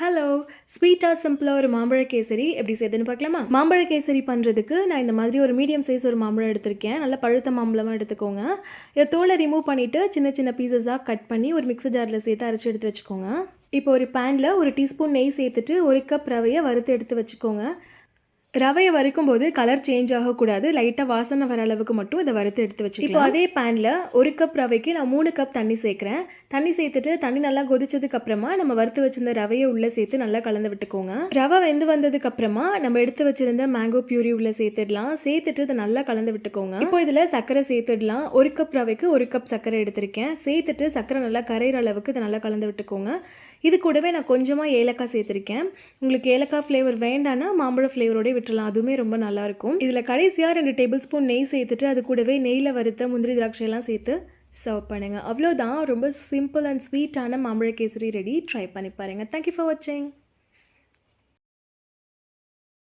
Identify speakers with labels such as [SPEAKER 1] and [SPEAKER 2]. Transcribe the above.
[SPEAKER 1] Hello ஸ்வீட்டாக சிம்பிளாக ஒரு மாம்பழ கேசரி எப்படி செய்யுதுன்னு பார்க்கலாமா? மாம்பழ கேசரி பண்ணுறதுக்கு நான் இந்த மாதிரி ஒரு மீடியம் சைஸ் ஒரு மாம்பழம் எடுத்திருக்கேன். நல்ல பழுத்த மாம்பழமாக எடுத்துக்கோங்க. இதை தோலை ரிமூவ் பண்ணிவிட்டு சின்ன சின்ன பீசஸாக கட் பண்ணி ஒரு மிக்ஸர் ஜாரில் சேர்த்து அரைச்சி எடுத்து வச்சுக்கோங்க. இப்போ ஒரு பேனில் ஒரு டீஸ்பூன் நெய் சேர்த்துட்டு ஒரு கப் ரவையை வறுத்து எடுத்து வச்சுக்கோங்க. ரவையை வறுக்கும் போது கலர் சேஞ்ச் ஆகக்கூடாது லைட்டாக வாசனை வர அளவுக்கு மட்டும் இதை வறுத்து எடுத்து வச்சு இப்போ அதே பேனில் ஒரு கப் ரவைக்கு நான் மூணு கப் தண்ணி சேர்க்குறேன். தண்ணி சேர்த்துட்டு தண்ணி நல்லா கொதிச்சதுக்கு அப்புறமா நம்ம வறுத்து வச்சிருந்த ரவையை உள்ளே சேர்த்து நல்லா கலந்து விட்டுக்கோங்க. ரவை வெந்து வந்ததுக்கு அப்புறமா நம்ம எடுத்து வச்சிருந்த மேங்கோ பியூரி உள்ளே சேர்த்துடலாம். சேர்த்துட்டு இதை நல்லா கலந்து விட்டுக்கோங்க. இப்போ இதில் சர்க்கரை சேர்த்துடலாம். ஒரு கப் ரவைக்கு ஒரு கப் சர்க்கரை எடுத்திருக்கேன். சேர்த்துட்டு சர்க்கரை நல்லா கரையிற அளவுக்கு இதை நல்லா கலந்து விட்டுக்கோங்க. இது கூடவே நான் கொஞ்சமாக ஏலக்காய் சேர்த்துருக்கேன். உங்களுக்கு ஏலக்காய் ஃப்ளேவர் வேண்டான்னா மாம்பழ ஃப்ளேவரோடய விட்டுலாம் அதுவுமே ரொம்ப நல்லாயிருக்கும். இதில் கடைசியாக ரெண்டு டேபிள் ஸ்பூன் நெய் சேர்த்துட்டு அது கூடவே நெய்யில் வறுத்த முந்திரி திராட்சையெல்லாம் சேர்த்து சர்வ் பண்ணுங்கள் அவ்வளோதான் ரொம்ப சிம்பிள் அண்ட் ஸ்வீட்டான மாம்பழ கேசரி ரெடி. ட்ரை பண்ணி பாருங்கள் தேங்க்யூ ஃபார் வாட்சிங்